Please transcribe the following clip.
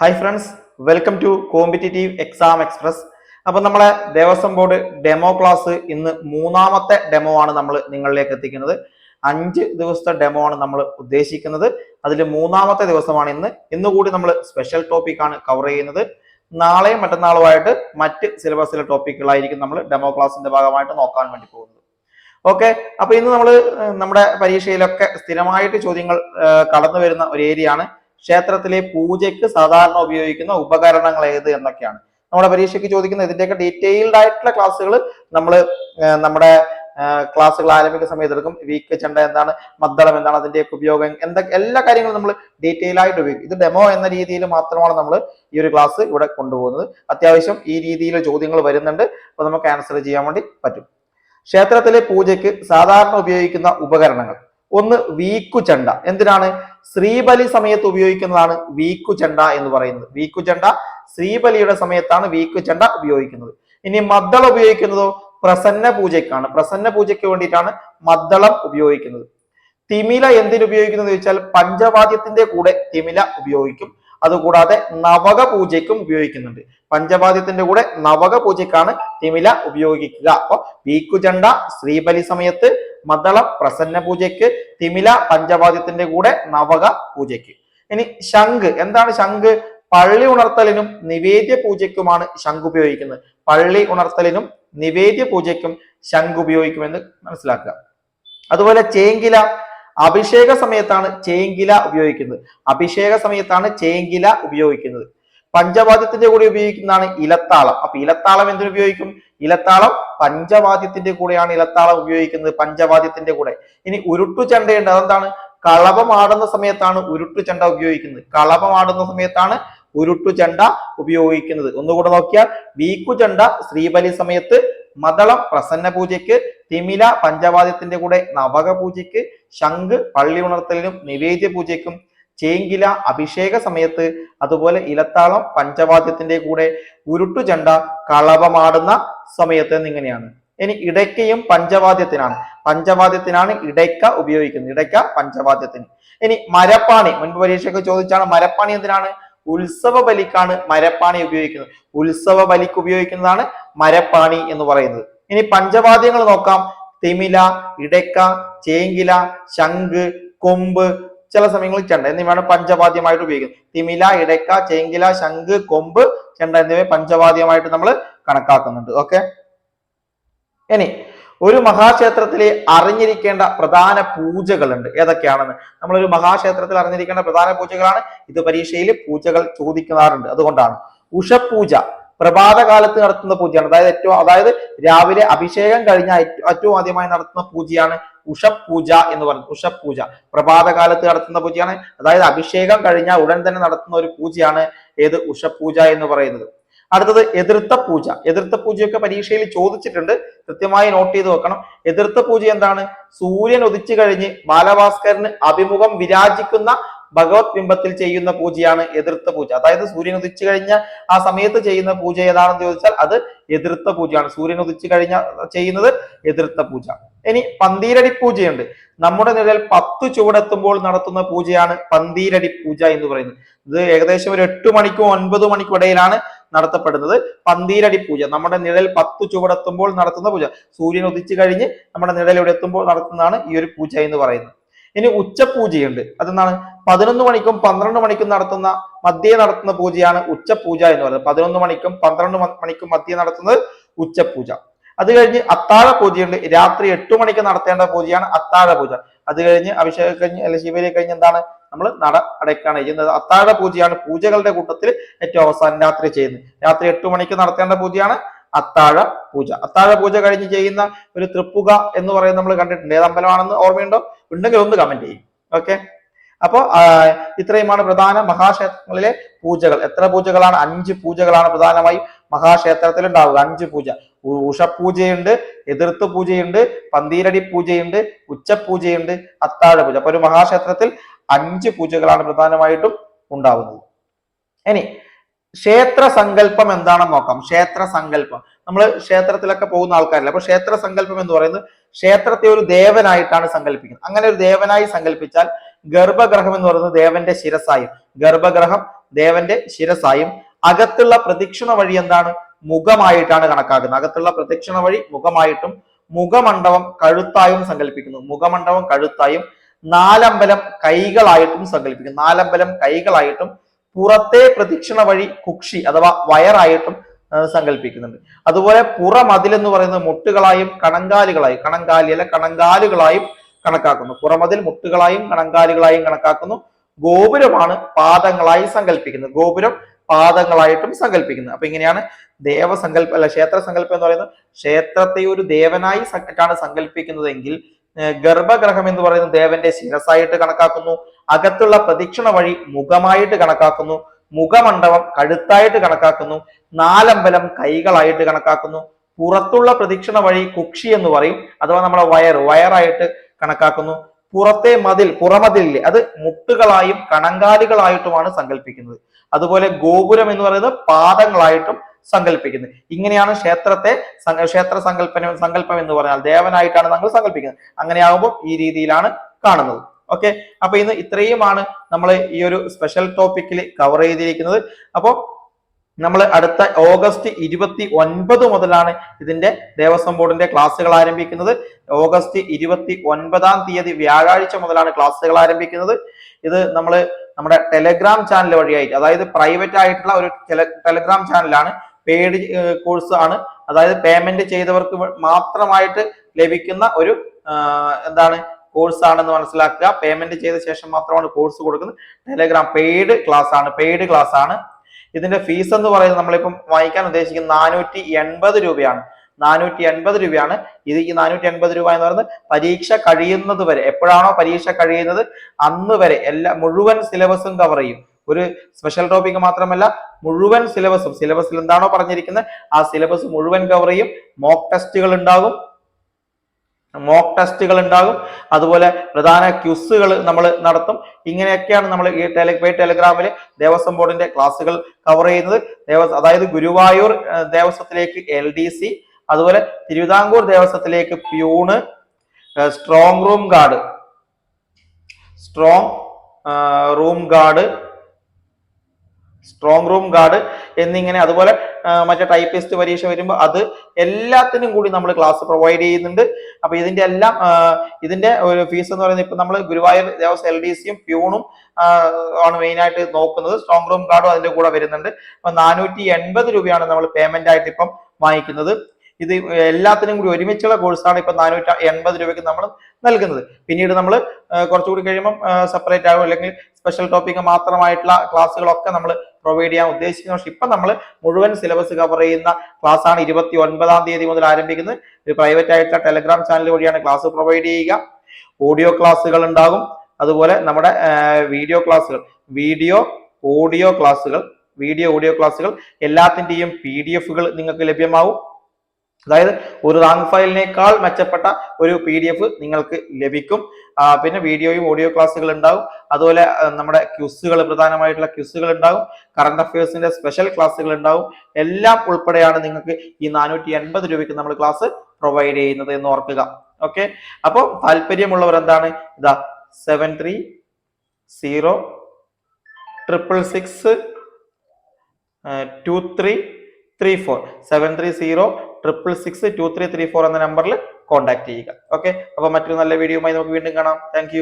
Hi friends welcome to competitive exam express അപ്പൊ നമ്മളെ Devaswom board demo class ഇന്ന് മൂന്നാമത്തെ ഡെമോ ആണ് നമ്മൾ നിങ്ങളിലേക്ക് എത്തിക്കുന്നത്. അഞ്ച് ദിവസത്തെ ഡെമോ ആണ് നമ്മൾ ഉദ്ദേശിക്കുന്നത്. അതിൽ മൂന്നാമത്തെ ദിവസമാണ് ഇന്ന്. ഇന്ന് കൂടി നമ്മൾ സ്പെഷ്യൽ ടോപ്പിക് ആണ് കവർ ചെയ്യുന്നത്. നാളെയും മറ്റന്നാളുമായിട്ട് മറ്റ് സിലബസിലെ ടോപ്പിക്കുകളായിരിക്കും നമ്മൾ ഡെമോ ക്ലാസിന്റെ ഭാഗമായിട്ട് നോക്കാൻ വേണ്ടി പോകുന്നത്. ഓക്കെ അപ്പൊ ഇന്ന് നമ്മൾ നമ്മുടെ പരീക്ഷയിലൊക്കെ സ്ഥിരമായിട്ട് ചോദ്യങ്ങൾ കടന്നു വരുന്ന ഒരു ഏരിയ ആണ്. ക്ഷേത്രത്തിലെ പൂജയ്ക്ക് സാധാരണ ഉപയോഗിക്കുന്ന ഉപകരണങ്ങൾ ഏത് എന്നൊക്കെയാണ്. നമ്മുടെ പരീക്ഷയ്ക്ക് ചോദിക്കുന്ന ഇതിന്റെയൊക്കെ ഡീറ്റെയിൽഡ് ആയിട്ടുള്ള ക്ലാസ്സുകൾ നമ്മൾ നമ്മുടെ ക്ലാസ്സുകൾ ആരംഭിക്കുന്ന സമയത്ത് എടുക്കും. വീക്ക് ചെണ്ട എന്താണ് മദ്ദളം എന്താണ് അതിന്റെയൊക്കെ ഉപയോഗം എന്തൊക്കെ എല്ലാ കാര്യങ്ങളും നമ്മൾ ഡീറ്റെയിൽ ആയിട്ട് ഉപയോഗിക്കും. ഇത് ഡെമോ എന്ന രീതിയിൽ മാത്രമാണ് നമ്മൾ ഈ ഒരു ക്ലാസ് ഇവിടെ കൊണ്ടുപോകുന്നത്. അത്യാവശ്യം ഈ രീതിയിൽ ചോദ്യങ്ങൾ വരുന്നുണ്ട്. അപ്പോൾ നമുക്ക് ആൻസർ ചെയ്യാൻ വേണ്ടി പറ്റും. ക്ഷേത്രത്തിലെ പൂജയ്ക്ക് സാധാരണ ഉപയോഗിക്കുന്ന ഉപകരണങ്ങൾ. ഒന്ന് വീക്കു ചെണ്ട എന്തിനാണ്? ശ്രീബലി സമയത്ത് ഉപയോഗിക്കുന്നതാണ് വീക്കു ചെണ്ട എന്ന് പറയുന്നത്. വീക്കു ചെണ്ട ശ്രീബലിയുടെ സമയത്താണ് വീക്കു ചെണ്ട ഉപയോഗിക്കുന്നത്. ഇനി മദ്ദളം ഉപയോഗിക്കുന്നതോ പ്രസന്ന പൂജയ്ക്കാണ്. പ്രസന്ന പൂജയ്ക്ക് വേണ്ടിയിട്ടാണ് മദ്ദളം ഉപയോഗിക്കുന്നത്. തിമില എന്തിനു ഉപയോഗിക്കുന്നത് ചോദിച്ചാൽ പഞ്ചവാദ്യത്തിന്റെ കൂടെ തിമില ഉപയോഗിക്കും. അതുകൂടാതെ നവക പൂജയ്ക്കും ഉപയോഗിക്കുന്നുണ്ട്. പഞ്ചവാദ്യത്തിന്റെ കൂടെ നവക പൂജയ്ക്കാണ് തിമില ഉപയോഗിക്കുക. അപ്പൊ വീക്കുചണ്ട ശ്രീബലി സമയത്ത് മദളം പ്രസന്ന പൂജയ്ക്ക് തിമില പഞ്ചവാദ്യത്തിന്റെ കൂടെ നവക പൂജയ്ക്ക് ഇനി ശംഖ്. എന്താണ് ശംഖ്? പള്ളി ഉണർത്തലിനും നിവേദ്യ പൂജയ്ക്കുമാണ് ശംഖ് ഉപയോഗിക്കുന്നത്. പള്ളി ഉണർത്തലിനും നിവേദ്യ പൂജയ്ക്കും ശംഖ് ഉപയോഗിക്കുമെന്ന് മനസ്സിലാക്കുക. അതുപോലെ ചേങ്കില. അഭിഷേക സമയത്താണ് ചേങ്കില ഉപയോഗിക്കുന്നത്. അഭിഷേക സമയത്താണ് ചേങ്കില ഉപയോഗിക്കുന്നത്. പഞ്ചവാദ്യത്തിന്റെ കൂടെ ഉപയോഗിക്കുന്നതാണ് ഇലത്താളം. അപ്പൊ ഇലത്താളം എന്തിനു ഉപയോഗിക്കും? ഇലത്താളം പഞ്ചവാദ്യത്തിന്റെ കൂടെയാണ് ഇലത്താളം ഉപയോഗിക്കുന്നത് പഞ്ചവാദ്യത്തിന്റെ കൂടെ. ഇനി ഉരുട്ടു ചെണ്ടയുണ്ട്. അതെന്താണ്? കളവമാടുന്ന സമയത്താണ് ഉരുട്ടു ചെണ്ട ഉപയോഗിക്കുന്നത്. കളവമാടുന്ന സമയത്താണ് ഉരുട്ടു ചെണ്ട ഉപയോഗിക്കുന്നത്. ഒന്നുകൂടെ നോക്കിയാൽ വീക്കു ചെണ്ട ശ്രീബലി സമയത്ത് മദളം പ്രസന്ന പൂജയ്ക്ക് തിമില പഞ്ചവാദ്യത്തിന്റെ കൂടെ നവക പൂജയ്ക്ക് ശംഖ് പള്ളി ഉണർത്തലിനും നിവേദ്യ പൂജയ്ക്കും ചേങ്കില അഭിഷേക സമയത്ത് അതുപോലെ ഇലത്താളം പഞ്ചവാദ്യത്തിന്റെ കൂടെ ഉരുട്ടു ചെണ്ട കളവമാടുന്ന സമയത്ത് എന്നിങ്ങനെയാണ്. ഇനി ഇടയ്ക്കയും പഞ്ചവാദ്യത്തിനാണ്. പഞ്ചവാദ്യത്തിനാണ് ഇടയ്ക്ക ഉപയോഗിക്കുന്നത്. ഇടയ്ക്ക പഞ്ചവാദ്യത്തിന്. ഇനി മരപ്പാണി. മുൻപ് പരീക്ഷയ്ക്ക് ചോദിച്ചാണ് മരപ്പാണി എന്തിനാണ്? ഉത്സവ ബലിക്കാണ് മരപ്പാണി ഉപയോഗിക്കുന്നത്. ഉത്സവ ബലിക്ക് ഉപയോഗിക്കുന്നതാണ് മരപ്പാണി എന്ന് പറയുന്നത്. ഇനി പഞ്ചവാദ്യങ്ങൾ നോക്കാം. തിമില ഇടയ്ക്ക ചേങ്കില ശംഖ് കൊമ്പ് ചില സമയങ്ങളിൽ ചെണ്ട എന്നിവയാണ് പഞ്ചവാദ്യമായിട്ട് ഉപയോഗിക്കുന്നത്. തിമില ഇടയ്ക്ക ചേങ്കില ശംഖ് കൊമ്പ് ചെണ്ട എന്നിവയെ പഞ്ചവാദ്യമായിട്ട് നമ്മൾ കണക്കാക്കുന്നുണ്ട്. ഓക്കെ? ഇനി ഒരു മഹാക്ഷേത്രത്തിലെ അറിഞ്ഞിരിക്കേണ്ട പ്രധാന പൂജകളുണ്ട്. ഏതൊക്കെയാണെന്ന്? നമ്മളൊരു മഹാക്ഷേത്രത്തിൽ അറിഞ്ഞിരിക്കേണ്ട പ്രധാന പൂജകളാണ് ഇത് പരീക്ഷയിൽ പൂജകൾ ചോദിക്കാറുണ്ട്. അതുകൊണ്ടാണ്. ഉഷപൂജ. പ്രഭാത കാലത്ത് നടത്തുന്ന പൂജയാണ്. അതായത് ഏറ്റവും അതായത് രാവിലെ അഭിഷേകം കഴിഞ്ഞ ഏറ്റവും ആദ്യമായി നടത്തുന്ന പൂജയാണ് ഉഷപൂജ എന്ന് പറയുന്നത്. ഉഷപൂജ. പ്രഭാത കാലത്ത് നടത്തുന്ന പൂജയാണ്. അതായത് അഭിഷേകം കഴിഞ്ഞ ഉടൻ തന്നെ നടത്തുന്ന ഒരു പൂജയാണ് ഏത്? ഉഷപൂജ എന്ന് പറയുന്നത്. അടുത്തത് എതിർത്ത പൂജ. എതിർത്ത പൂജയൊക്കെ പരീക്ഷയിൽ ചോദിച്ചിട്ടുണ്ട്. കൃത്യമായി നോട്ട് ചെയ്ത് വെക്കണം. എതിർത്ത പൂജ എന്താണ്? സൂര്യൻ ഉദിച്ചു കഴിഞ്ഞ് ബാലഭാസ്കരന് അഭിമുഖം വിരാജിക്കുന്ന ഭഗവത് ബിംബത്തിൽ ചെയ്യുന്ന പൂജയാണ് എതിർത്ത പൂജ. അതായത് സൂര്യൻ ഉദിച്ചു കഴിഞ്ഞ ആ സമയത്ത് ചെയ്യുന്ന പൂജ ഏതാണെന്ന് ചോദിച്ചാൽ അത് എതിർത്ത പൂജയാണ്. സൂര്യൻ ഉദിച്ചു കഴിഞ്ഞ ചെയ്യുന്നത് എതിർത്ത പൂജ. ഇനി പന്തീരടി പൂജയുണ്ട്. നമ്മുടെ നിഴൽ പത്ത് ചുവടെത്തുമ്പോൾ നടത്തുന്ന പൂജയാണ് പന്തീരടി പൂജ എന്ന് പറയുന്നത്. ഇത് ഏകദേശം ഒരു എട്ട് മണിക്കും ഒൻപത് മണിക്കും ഇടയിലാണ് നടത്തപ്പെടുന്നത് പന്തീരടി പൂജ. നമ്മുടെ നിഴൽ പത്ത് ചുവടെത്തുമ്പോൾ നടത്തുന്ന പൂജ. സൂര്യൻ ഉദിച്ചു കഴിഞ്ഞ് നമ്മുടെ നിഴൽ ഇവിടെ എത്തുമ്പോൾ നടത്തുന്നതാണ് ഈ ഒരു പൂജ എന്ന് പറയുന്നത്. ഇനി ഉച്ചപൂജയുണ്ട്. അതെന്താണ്? പതിനൊന്ന് മണിക്കും പന്ത്രണ്ട് മണിക്കും നടത്തുന്ന മധ്യേ നടത്തുന്ന പൂജയാണ് ഉച്ചപൂജ എന്ന് പറയുന്നത്. പതിനൊന്ന് മണിക്കും പന്ത്രണ്ട് മണിക്കും മധ്യേ നടത്തുന്നത് ഉച്ചപൂജ. അത് കഴിഞ്ഞ് അത്താഴ പൂജയുണ്ട്. രാത്രി എട്ട് മണിക്ക് നടത്തേണ്ട പൂജയാണ് അത്താഴ പൂജ. അത് കഴിഞ്ഞ് അഭിഷേകം കഴിഞ്ഞ് അല്ലെ ശിവരി കഴിഞ്ഞ് എന്താണ്? നമ്മൾ നട അടയ്ക്കാണ് ചെയ്യുന്നത്. അത്താഴ പൂജയാണ് പൂജകളുടെ കൂട്ടത്തിൽ ഏറ്റവും അവസാനം രാത്രി ചെയ്യുന്നത്. രാത്രി എട്ട് മണിക്ക് നടത്തേണ്ട പൂജയാണ് അത്താഴ പൂജ. അത്താഴ പൂജ കഴിഞ്ഞ് ചെയ്യുന്ന ഒരു തൃപ്പുക എന്ന് പറയുന്നത് നമ്മൾ കണ്ടിട്ടുണ്ട്. ഏത് അമ്പലമാണെന്ന് ഓർമ്മയുണ്ടോ? ഉണ്ടെങ്കിൽ ഒന്ന് കമന്റ് ചെയ്യും ഓക്കെ അപ്പോൾ ഇത്രയുമാണ് പ്രധാന മഹാക്ഷേത്രങ്ങളിലെ പൂജകൾ. എത്ര പൂജകളാണ്? അഞ്ച് പൂജകളാണ് പ്രധാനമായും മഹാക്ഷേത്രത്തിൽ ഉണ്ടാവുക അഞ്ച് പൂജ. ഉഷപൂജയുണ്ട് എതിർത്ത് പൂജയുണ്ട് പന്തീരടി പൂജയുണ്ട് ഉച്ചപൂജയുണ്ട് അത്താഴ പൂജ അപ്പൊ ഒരു മഹാക്ഷേത്രത്തിൽ അഞ്ച് പൂജകളാണ് പ്രധാനമായിട്ടും ഉണ്ടാവുന്നത്. ഇനി ക്ഷേത്ര സങ്കല്പം എന്താണെന്ന് നോക്കാം. ക്ഷേത്ര സങ്കല്പം. നമ്മൾ ക്ഷേത്രത്തിലൊക്കെ പോകുന്ന ആൾക്കാരില്ല. അപ്പൊ ക്ഷേത്ര സങ്കല്പം എന്ന് പറയുന്നത് ക്ഷേത്രത്തെ ഒരു ദേവനായിട്ടാണ് സങ്കല്പിക്കുന്നത്. അങ്ങനെ ഒരു ദേവനായി സങ്കല്പിച്ചാൽ ഗർഭഗ്രഹം എന്ന് പറയുന്നത് ദേവന്റെ ശിരസായും ഗർഭഗ്രഹം ദേവന്റെ ശിരസായും അകത്തുള്ള പ്രദക്ഷിണ വഴി എന്താണ്? മുഖമായിട്ടാണ് കണക്കാക്കുന്നത്. അകത്തുള്ള പ്രദക്ഷിണ വഴി മുഖമായിട്ടും മുഖമണ്ഡപം കഴുത്തായും സങ്കല്പിക്കുന്നു. മുഖമണ്ഡപം കഴുത്തായും നാലമ്പലം കൈകളായിട്ടും സങ്കല്പിക്കുന്നു. നാലമ്പലം കൈകളായിട്ടും പുറത്തെ പ്രദക്ഷിണ വഴി കുക്ഷി അഥവാ വയറായിട്ടും സങ്കല്പിക്കുന്നുണ്ട്. അതുപോലെ പുറമതിൽ എന്ന് പറയുന്നത് മുട്ടുകളായും കണങ്കാലുകളായും കണങ്കാലി അല്ല കണങ്കാലുകളായും കണക്കാക്കുന്നു. പുറമതിൽ മുട്ടുകളായും കണങ്കാലുകളായും കണക്കാക്കുന്നു. ഗോപുരമാണ് പാദങ്ങളായി സങ്കല്പിക്കുന്നത്. ഗോപുരം പാദങ്ങളായിട്ടും സങ്കല്പിക്കുന്നത് അപ്പൊ ഇങ്ങനെയാണ് ദേവസങ്കല്പ അല്ല ക്ഷേത്ര സങ്കല്പം എന്ന് പറയുന്നത് ക്ഷേത്രത്തെ ഒരു ദേവനായി ആണ് സങ്കല്പിക്കുന്നതെങ്കിൽ ഗർഭഗ്രഹം എന്ന് പറയുന്നത് ദേവന്റെ ശിരസായിട്ട് കണക്കാക്കുന്നു. അകത്തുള്ള പ്രദക്ഷിണ വഴി മുഖമായിട്ട് കണക്കാക്കുന്നു. മുഖമണ്ഡപം കഴുത്തായിട്ട് കണക്കാക്കുന്നു നാലമ്പലം കൈകളായിട്ട് കണക്കാക്കുന്നു പുറത്തുള്ള പ്രദക്ഷിണ വഴി കുക്ഷി എന്ന് പറയും അഥവാ നമ്മളെ വയർ വയറായിട്ട് കണക്കാക്കുന്നു. പുറത്തെ മതിൽ പുറമതിലില്ലേ അത് മുട്ടുകളായും കണങ്കാലുകളായിട്ടുമാണ് സങ്കല്പിക്കുന്നത്. അതുപോലെ ഗോപുരം എന്ന് പറയുന്നത് പാദങ്ങളായിട്ടും സങ്കല്പിക്കുന്നത് ഇങ്ങനെയാണ് ക്ഷേത്രത്തെ ക്ഷേത്ര സങ്കല്പന സങ്കല്പം എന്ന് പറഞ്ഞാൽ ദേവനായിട്ടാണ് നമ്മൾ സങ്കല്പിക്കുന്നത്. അങ്ങനെയാകുമ്പോൾ ഈ രീതിയിലാണ് കാണുന്നത്. ഓക്കെ? അപ്പൊ ഇന്ന് ഇത്രയുമാണ് നമ്മൾ ഈ ഒരു സ്പെഷ്യൽ ടോപ്പിക്കിൽ കവർ ചെയ്തിരിക്കുന്നത്. അപ്പോൾ നമ്മൾ അടുത്ത ഓഗസ്റ്റ് ഇരുപത്തി ഒൻപത് മുതലാണ് ഇതിന്റെ ദേവസ്വം ബോർഡിന്റെ ക്ലാസ്സുകൾ ആരംഭിക്കുന്നത്. ഓഗസ്റ്റ് ഇരുപത്തി ഒൻപതാം തീയതി വ്യാഴാഴ്ച മുതലാണ് ക്ലാസ്സുകൾ ആരംഭിക്കുന്നത്. ഇത് നമ്മൾ നമ്മുടെ ടെലഗ്രാം ചാനൽ വഴിയായിട്ട് അതായത് പ്രൈവറ്റ് ആയിട്ടുള്ള ഒരു ടെല- ടെലഗ്രാം ചാനലാണ് പെയ്ഡ് കോഴ്സ് ആണ്. അതായത് പേയ്മെന്റ് ചെയ്തവർക്ക് മാത്രമായിട്ട് ലഭിക്കുന്ന ഒരു എന്താണ് കോഴ്സ് ആണെന്ന് മനസ്സിലാക്കുക. പേയ്മെന്റ് ചെയ്ത ശേഷം മാത്രമാണ് കോഴ്സ് കൊടുക്കുന്നത്. ടെലഗ്രാം പെയ്ഡ് ക്ലാസ് ആണ്. പെയ്ഡ് ക്ലാസ് ആണ്. ഇതിന്റെ ഫീസ് എന്ന് പറയുന്നത് നമ്മളിപ്പം വാങ്ങിക്കാൻ ഉദ്ദേശിക്കുന്നത് നാനൂറ്റി എൺപത് രൂപയാണ്. നാനൂറ്റി എൺപത് രൂപയാണ്. ഇത് ഈ നാനൂറ്റി എൺപത് രൂപ എന്ന് പറയുന്നത് പരീക്ഷ കഴിയുന്നത് വരെ. എപ്പോഴാണോ പരീക്ഷ കഴിയുന്നത്? അന്ന് വരെ. എല്ലാ മുഴുവൻ സിലബസും കവർ ചെയ്യും. ഒരു സ്പെഷ്യൽ ടോപ്പിക് മാത്രമല്ല മുഴുവൻ സിലബസും സിലബസിൽ എന്താണോ പറഞ്ഞിരിക്കുന്നത്? ആ സിലബസ് മുഴുവൻ കവർ ചെയ്യും. മോക്ക് ടെസ്റ്റുകൾ ഉണ്ടാകും. മോക്ക് ടെസ്റ്റുകൾ ഉണ്ടാകും അതുപോലെ പ്രധാന ക്യുസുകൾ നമ്മൾ നടത്തും. ഇങ്ങനെയൊക്കെയാണ് നമ്മൾ ഈ ടെലി പേ ടെലിഗ്രാമിൽ ദേവസ്വം ബോർഡിന്റെ ക്ലാസ്സുകൾ കവർ ചെയ്യുന്നത്. ദേവസ്വം അതായത് ഗുരുവായൂർ ദേവസ്വത്തിലേക്ക് എൽ ഡി സി അതുപോലെ Thiruvithamkoor ദേവസ്വത്തിലേക്ക് peon strong room guard strong room guard strong room guard എന്നിങ്ങനെ അതുപോലെ മറ്റേ ടൈപ്പിസ്റ്റ് പരീക്ഷ വരുമ്പോൾ അത് എല്ലാത്തിനും കൂടി നമ്മൾ ക്ലാസ് പ്രൊവൈഡ് ചെയ്യുന്നുണ്ട്. അപ്പൊ ഇതിന്റെ എല്ലാം ഇതിന്റെ ഒരു ഫീസ് എന്ന് പറയുന്നത് ഇപ്പൊ നമ്മൾ ഗുരുവായൂർ ദേവസ്വം എൽ ഡി സിയും പ്യൂണും ആണ് മെയിൻ ആയിട്ട് നോക്കുന്നത്. സ്ട്രോങ് റൂം കാർഡും അതിന്റെ കൂടെ വരുന്നുണ്ട്. അപ്പൊ നാനൂറ്റി എൺപത് രൂപയാണ് നമ്മൾ പേയ്മെന്റ് ആയിട്ട് ഇപ്പം വാങ്ങിക്കുന്നത്. ഇത് എല്ലാത്തിനും കൂടി ഒരുമിച്ചുള്ള കോഴ്സാണ് ഇപ്പൊ നാനൂറ്റി എൺപത് രൂപയ്ക്ക് നമ്മൾ നൽകുന്നത്. പിന്നീട് നമ്മൾ കുറച്ചുകൂടി കഴിയുമ്പം സെപ്പറേറ്റ് ആകും അല്ലെങ്കിൽ സ്പെഷ്യൽ ടോപ്പിക് മാത്രമായിട്ടുള്ള ക്ലാസ്സുകളൊക്കെ നമ്മൾ പ്രൊവൈഡ് ചെയ്യാൻ ഉദ്ദേശിക്കുന്നത് പക്ഷെ ഇപ്പൊ നമ്മൾ മുഴുവൻ സിലബസ് കവർ ചെയ്യുന്ന ക്ലാസ് ആണ് ഇരുപത്തി ഒൻപതാം തീയതി മുതൽ ആരംഭിക്കുന്നത്. ഒരു പ്രൈവറ്റ് ആയിട്ടുള്ള ടെലഗ്രാം ചാനൽ വഴിയാണ് ക്ലാസ് പ്രൊവൈഡ് ചെയ്യുക. ഓഡിയോ ക്ലാസ്സുകൾ ഉണ്ടാകും. അതുപോലെ നമ്മുടെ വീഡിയോ ക്ലാസ്സുകൾ വീഡിയോ ഓഡിയോ ക്ലാസ്സുകൾ വീഡിയോ ഓഡിയോ ക്ലാസ്സുകൾ എല്ലാത്തിന്റെയും പി ഡി എഫുകൾ നിങ്ങൾക്ക് ലഭ്യമാവും. അതായത് ഒരു റാങ്ക് ഫയലിനേക്കാൾ മെച്ചപ്പെട്ട ഒരു പി ഡി എഫ് നിങ്ങൾക്ക് ലഭിക്കും. പിന്നെ വീഡിയോയും ഓഡിയോ ക്ലാസ്സുകൾ ഉണ്ടാവും. അതുപോലെ നമ്മുടെ ക്യുസുകൾ പ്രധാനമായിട്ടുള്ള ക്യുസുകൾ ഉണ്ടാവും. കറണ്ട് അഫയേഴ്സിന്റെ സ്പെഷ്യൽ ക്ലാസ്സുകൾ ഉണ്ടാവും. എല്ലാം ഉൾപ്പെടെയാണ് നിങ്ങൾക്ക് ഈ നാനൂറ്റി എൺപത് രൂപയ്ക്ക് നമ്മൾ ക്ലാസ് പ്രൊവൈഡ് ചെയ്യുന്നത് എന്ന് ഓർക്കുക. ഓക്കെ അപ്പോൾ താല്പര്യമുള്ളവർ എന്താണ്? ഇതാ seven three zero triple six two three three four seven three zero triple six two three three four എന്ന നമ്പറിൽ കോൺടാക്ട് ചെയ്യുക. ഓക്കെ അപ്പോൾ മറ്റൊരു നല്ല വീഡിയോയുമായി നമുക്ക് വീണ്ടും കാണാം. താങ്ക്